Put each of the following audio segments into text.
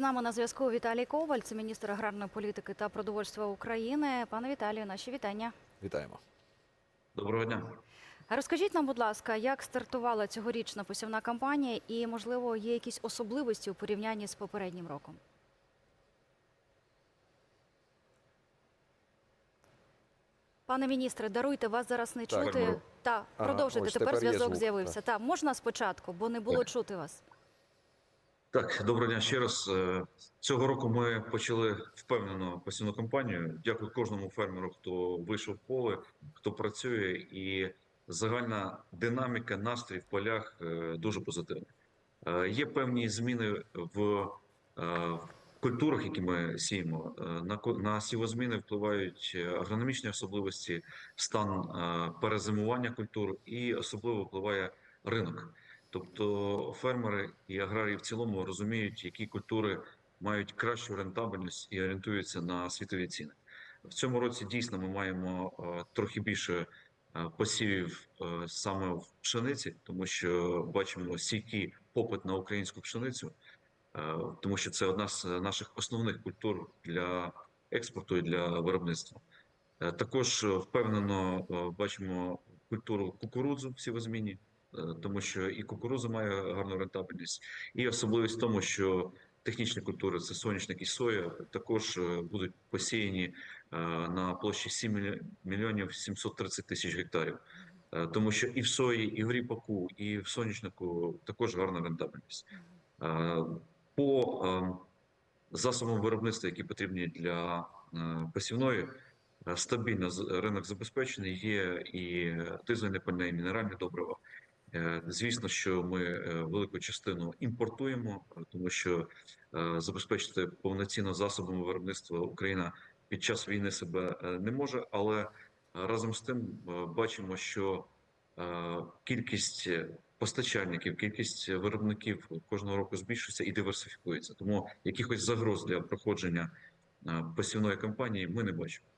нами на зв'язку Віталій Коваль, це міністр аграрної політики та продовольства України. Пане Віталію, наші вітання. Вітаємо. Доброго дня. Розкажіть нам, будь ласка, як стартувала цьогорічна посівна кампанія, і можливо є якісь особливості у порівнянні з попереднім роком? Пане міністре, даруйте, вас зараз не Так, чути. ми- Та продовжуйте. Тепер тепер зв'язок звук, з'явився. Та можна спочатку, бо не було Так. чути вас. Так, доброго дня ще раз. Е, Цього року ми почали впевнено посівну кампанію. Дякую кожному фермеру, хто вийшов в поле, хто працює, і загальна динаміка, настрій в полях е, дуже позитивна. Е, Є певні зміни в культурах, які ми сіємо. На сівозміни впливають агрономічні особливості, стан перезимування культур і особливо впливає ринок. Тобто фермери і аграрії в цілому розуміють, які культури мають кращу рентабельність і орієнтуються на світові ціни. В цьому році дійсно ми маємо е, трохи більше е, посівів е, саме в пшениці, тому що бачимо стійкий попит на українську пшеницю, тому що це одна з наших основних культур для експорту і для виробництва. Також впевнено бачимо культуру кукурудзу в сівозміні, е, тому що і кукурудза має гарну рентабельність, і особливість в тому, що технічні культури це соняшник і соя, також е, будуть посіяні е, на площі 7 мільйо- мільйонів 730 тисяч гектарів. Е, Тому що і в сої, і в ріпаку, і в соняшнику також гарна рентабельність. Е, По е, засобам виробництва, які потрібні для е, посівної, е, стабільно ринок забезпечений. Є і дизельне пальне, і мінеральне добриво. Е, Звісно, що ми е, велику частину імпортуємо, тому що е, забезпечити повноцінно засобами виробництва Україна під час війни себе не може, але разом з тим бачимо, що кількість постачальників, кількість виробників кожного року збільшується і диверсифікується. Тому якихось загроз для проходження посівної кампанії ми не бачимо.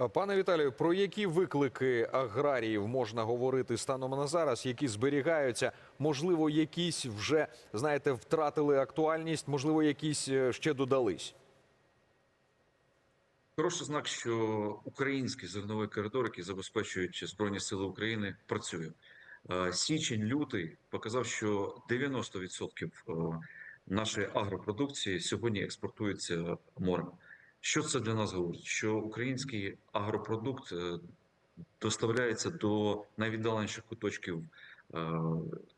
А, Пане Віталію, про які виклики аграріїв можна говорити станом на зараз, які зберігаються? Можливо, якісь вже знаєте втратили актуальність, можливо, якісь е, ще додались. Хороший знак, що український зерновий коридор, який забезпечують Збройні Сили України, працює. Е, Січень, лютий показав, що 90% е, нашої агропродукції сьогодні експортується морем. Що це для нас говорить? Що український агропродукт е, доставляється до найвіддаленіших куточків е,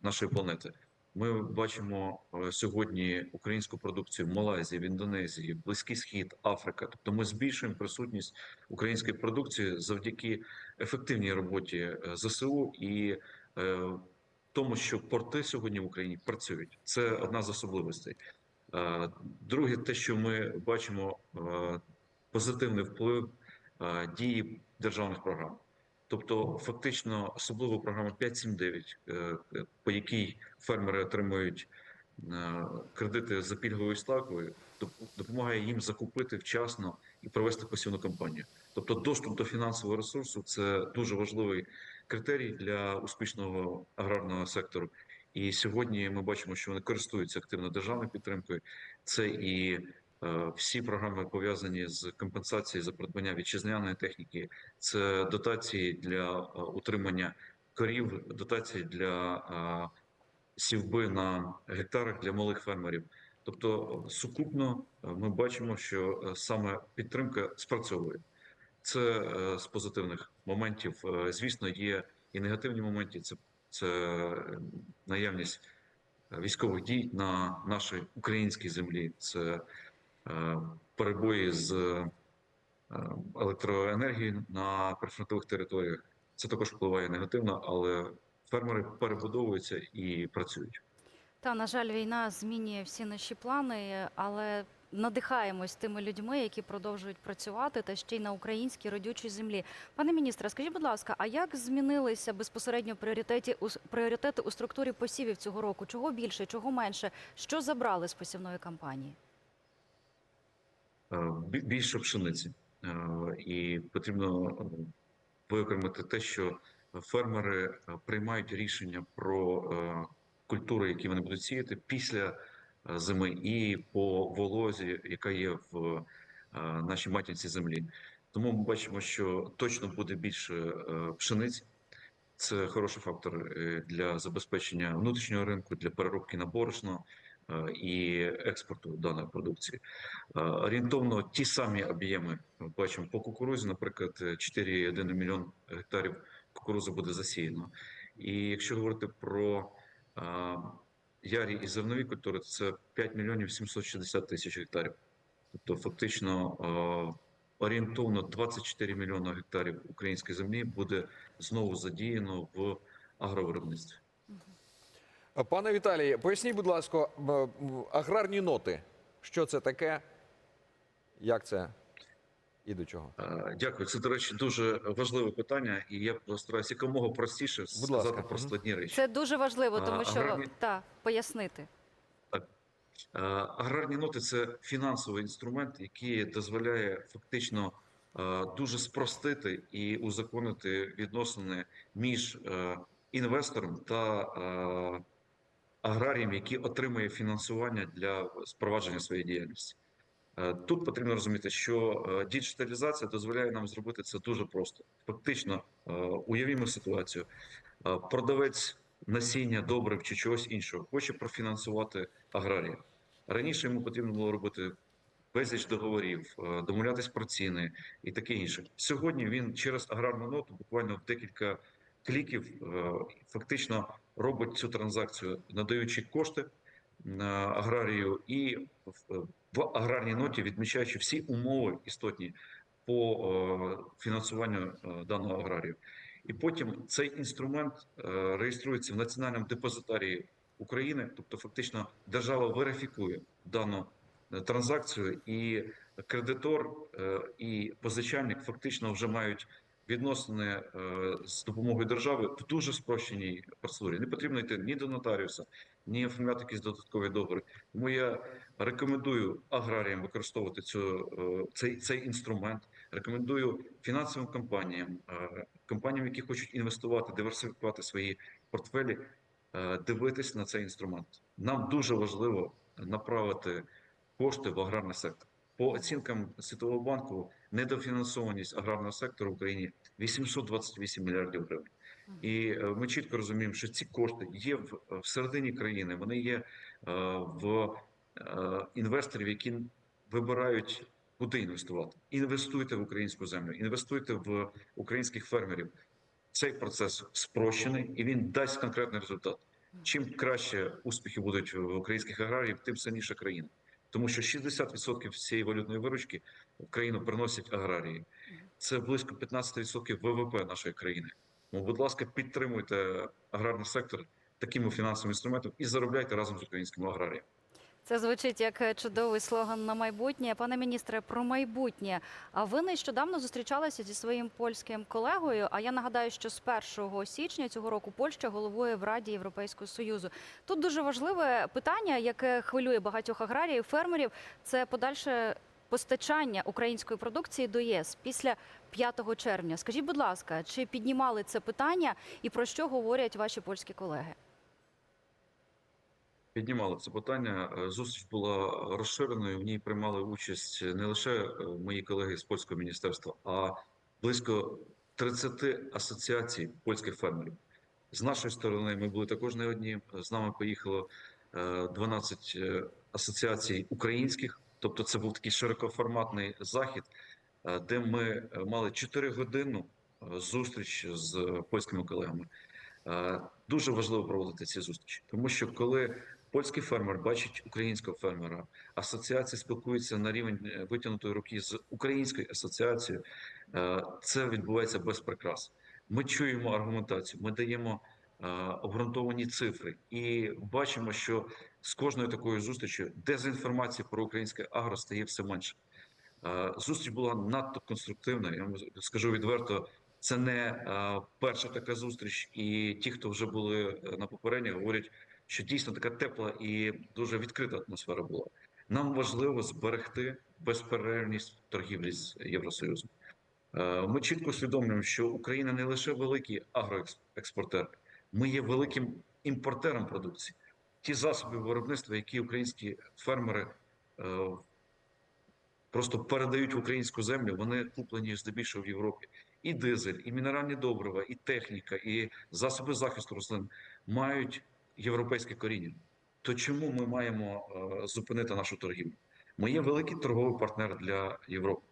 нашої планети. Ми бачимо е, сьогодні українську продукцію в Малайзії, в Індонезії, Близький Схід, Африка. Тобто ми збільшуємо присутність української продукції завдяки ефективній роботі ЗСУ і тому, що порти сьогодні в Україні працюють. Це одна з особливостей. Е, Друге, те, що ми бачимо е, позитивний вплив е, дії державних програм. Тобто, фактично, особливо програма 5.7.9, е, е, по якій фермери отримують кредити за пільговою ставкою, допомагає їм закупити вчасно і провести посівну кампанію. Тобто, доступ до фінансового ресурсу це дуже важливий критерій для успішного аграрного сектору. І сьогодні ми бачимо, що вони користуються активно державною підтримкою. Це і е, всі програми пов'язані з компенсацією за придбання вітчизняної техніки, це дотації для е, утримання корів, дотації для е, сівби на гектарах для малих фермерів. Тобто, сукупно ми бачимо, що саме підтримка спрацьовує. Це з позитивних моментів. Звісно, є і негативні моменти. Це, це е, наявність військових дій на нашій українській землі. Це е, перебої з е, електроенергією на прифронтових територіях. Це також впливає негативно, але фермери перебудовуються і працюють. Та на жаль, війна змінює всі наші плани, але надихаємось тими людьми, які продовжують працювати та ще й на українській родючій землі. Пане міністре, скажіть, будь ласка, а як змінилися безпосередньо пріоритеті пріоритети у структурі посівів цього року? Чого більше, чого менше? Що забрали з посівної кампанії? Е, більше пшениці. Е, І потрібно е, виокремити те, що фермери приймають рішення про культури, які вони будуть сіяти після зими, і по волозі, яка є в е, нашій матінці землі. Тому ми бачимо, що точно буде більше е, пшениці. Це хороший фактор е, для забезпечення внутрішнього ринку, для переробки на борошно е, і експорту даної продукції. Е, Орієнтовно ті самі об'єми бачимо по кукурузі, наприклад, е, 4,1 мільйон гектарів кукурузи буде засіяно. І якщо говорити про е, ярі і зернові культури, це 5 мільйонів 760 тисяч гектарів. Тобто, фактично, орієнтовно 24 мільйони гектарів української землі буде знову задіяно в агровиробництві. Пане Віталій, поясніть, будь ласка, аграрні ноти. Що це таке? Як це і до чого? Е, Дякую. Це, до речі, дуже важливе питання, і я постараюся якомога простіше сказати ласка. про складні речі. Це дуже важливо, тому що аграрні- та пояснити. Е, Аграрні ноти це фінансовий інструмент, який дозволяє фактично е, дуже спростити і узаконити відносини між е, інвестором та е, аграрієм, який отримує фінансування для спровадження своєї діяльності. Е, Тут потрібно розуміти, що е, діджиталізація дозволяє нам зробити це дуже просто. Фактично, е, уявімо ситуацію: продавець насіння, добрив чи чогось іншого хоче профінансувати аграрія. Раніше йому потрібно було робити безліч договорів, домовлятись про ціни і таке інше. Сьогодні він через аграрну ноту буквально в декілька кліків фактично робить цю транзакцію, надаючи кошти аграрію і в- аграрній ноті відмічаючи всі умови істотні по е, фінансуванню е, даного аграрію. І потім цей інструмент е, реєструється в національному депозитарії України, тобто фактично держава верифікує дану транзакцію, і кредитор і позичальник фактично вже мають відносини е, з допомогою держави в дуже спрощеній процедурі. Не потрібно йти ні до нотаріуса, ні оформляти якісь додаткові договори. Тому я рекомендую аграріям використовувати цю, е, цей, цей інструмент. Рекомендую фінансовим компаніям, е, компаніям, які хочуть інвестувати, диверсифікувати свої портфелі, дивитись на цей інструмент. Нам дуже важливо направити кошти в аграрний сектор. По оцінкам Світового банку, недофінансованість аграрного сектору в Україні 828 мільярдів гривень. І е, ми чітко розуміємо, що ці кошти є в, всередині країни, вони є е, в е, інвесторів, які вибирають, куди інвестувати. Інвестуйте в українську землю, інвестуйте в українських фермерів. Цей процес спрощений і він дасть конкретний результат. Чим краще успіхи будуть в українських аграріїв, тим сильніша країна. Тому що 60% всієї валютної виручки в країну приносять аграрії. Це близько 15% ВВП нашої країни. Ну, будь ласка, підтримуйте аграрний сектор такими фінансовими інструментами і заробляйте разом з українським аграрієм. Це звучить як е, чудовий слоган на майбутнє. Пане міністре, про майбутнє. А ви нещодавно зустрічалися зі своїм польським колегою. А я нагадаю, що з 1 січня цього року Польща головує в Раді Європейського союзу. Тут дуже важливе питання, яке хвилює багатьох аграріїв, фермерів. Це подальше постачання української продукції до ЄС після 5 червня. Скажіть, будь ласка, чи піднімали це питання і про що говорять ваші польські колеги? Піднімали це питання. Е, Зустріч була розширеною. В ній приймали участь не лише е, мої колеги з польського міністерства, а близько 30 асоціацій польських фермерів. З нашої сторони ми були також не одні. З нами поїхало е, 12 е, асоціацій українських. Тобто, це був такий широкоформатний захід, е, де ми е, мали 4-годинну е, зустріч з польськими колегами. Е, Дуже важливо проводити ці зустрічі, тому що коли польський фермер бачить українського фермера, асоціації спілкуються на рівень е, витягнутої руки з українською асоціацією, е, це відбувається без прикрас. Ми чуємо аргументацію, ми даємо е, обґрунтовані цифри і бачимо, що з кожною такою зустрічю дезінформації про українське агро стає все менше. Зустріч була надто конструктивна. Я вам скажу відверто, це не перша така зустріч, і ті, хто вже були на попередніх, говорять, що дійсно така тепла і дуже відкрита атмосфера була. Нам важливо зберегти безперервність торгівлі з Євросоюзом. Е, Ми чітко усвідомлюємо, що Україна не лише великий агроекспортер, ми є великим імпортером продукції. ті засоби виробництва, які українські фермери е, просто передають в українську землю, вони куплені здебільшого в Європі. І дизель, і мінеральні добрива, і техніка, і засоби захисту рослин мають європейське коріння. То чому ми маємо е, зупинити нашу торгівлю? Ми є великий торговий партнер для Європи,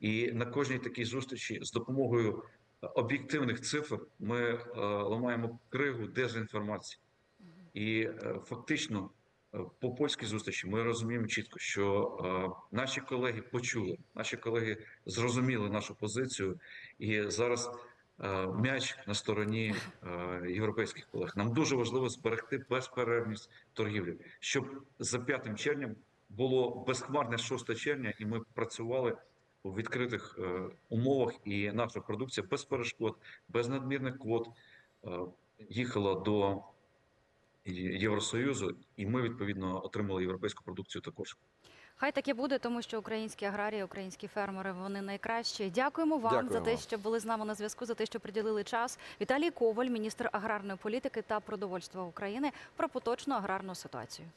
і на кожній такій зустрічі з допомогою е, об'єктивних цифр ми е, ламаємо кригу дезінформації. І фактично по польській зустрічі ми розуміємо чітко, що наші колеги почули, наші колеги зрозуміли нашу позицію, і зараз м'яч на стороні е, європейських колег. Нам дуже важливо зберегти безперервність торгівлі, щоб за 5 червня було безхмарне 6 червня, і ми працювали у відкритих е, умовах, і наша продукція без перешкод, без надмірних квот е, їхала до Євросоюзу, і ми відповідно отримали європейську продукцію також. Хай таке буде, тому що українські аграрії, українські фермери вони найкращі. Дякуємо вам Дякуємо за те, вам. що були з нами на зв'язку, за те, що приділили час. Віталій Коваль, міністр аграрної політики та продовольства України, про поточну аграрну ситуацію.